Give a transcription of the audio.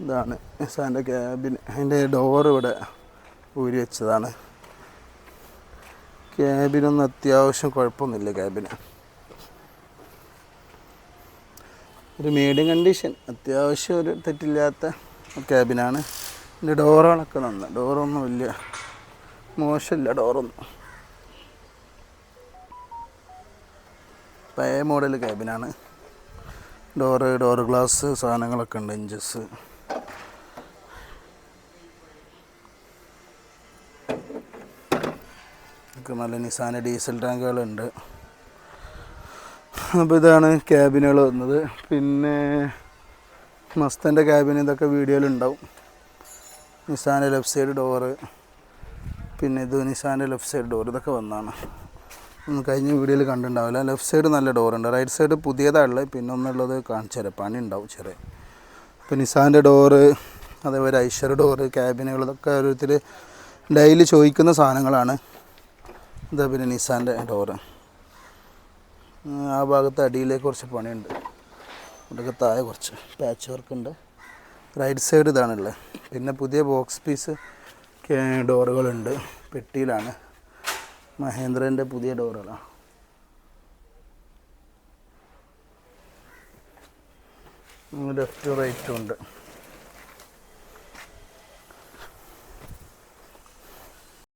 ഇതാണ് നിസാന്റെ ക്യാബിൻ അതിന്റെ ഡോർ ഇവിടെ ഊരി വെച്ചതാണ്. ക്യാബിനൊന്നും അത്യാവശ്യം കുഴപ്പമൊന്നുമില്ല ക്യാബിന് ഒരു മീഡിയം കണ്ടീഷൻ അത്യാവശ്യം ഒരു തെറ്റില്ലാത്ത ക്യാബിനാണ് ഇതിന്റെ ഡോറുകളൊക്കെ നന്ന. ഡോറൊന്നും വലിയ മോശമില്ല ഡോറൊന്നും പഴയ മോഡൽ ക്യാബിനാണ് ഡോറ് ഡോർ ഗ്ലാസ് സാധനങ്ങളൊക്കെ ഉണ്ട് ഇഞ്ചസ് ഒക്കെ നല്ല നിസാന ഡീസൽ ടാങ്കുകളുണ്ട് അപ്പോൾ ഇതാണ് ക്യാബിനുകൾ വന്നത്. പിന്നെ മസ്തന്റെ ക്യാബിൻ ഇതൊക്കെ വീഡിയോയിലുണ്ടാവും. നിസാന്റെ ലെഫ്റ്റ് സൈഡ് ഡോറ് പിന്നെ ഇത് നിസാന്റെ ലെഫ്റ്റ് സൈഡ് ഡോർ ഇതൊക്കെ വന്നാണ്. കഴിഞ്ഞ വീഡിയോയിൽ കണ്ടിട്ടുണ്ടാവില്ല. ലെഫ്റ്റ് സൈഡ് നല്ല ഡോറുണ്ട് റൈറ്റ് സൈഡ് പുതിയതാണുള്ളത്. പിന്നെ ഒന്നുള്ളത് കാണിച്ചു തരാം. പണി ഉണ്ടാവും ചെറിയ അപ്പോൾ നിസാന്റെ ഡോറ് അതേപോലെ ഐശ്വര്യ ഡോറ് ക്യാബിനുകൾ ഇതൊക്കെ ഓരോരുത്തർ ഡെയിലി ചോദിക്കുന്ന സാധനങ്ങളാണ്. ഇതാ പിന്നെ നിസാന്റെ ഡോറ്? ആ ഭാഗത്ത് അടിയിലേക്ക് കുറച്ച് പണിയുണ്ട്. ഇവിടെയൊക്കെ താഴെ കുറച്ച് പാച്ച് വർക്ക് ഉണ്ട്. റൈറ്റ് സൈഡ് ഇതാണുള്ളത്. പിന്നെ പുതിയ ബോക്സ് പീസ് ഡോറുകളുണ്ട്. പെട്ടിയിലാണ്. മഹേന്ദ്രന്റെ പുതിയ ഡോറുകളാണ്. ലെഫ്റ്റ് റൈറ്റും ഉണ്ട്.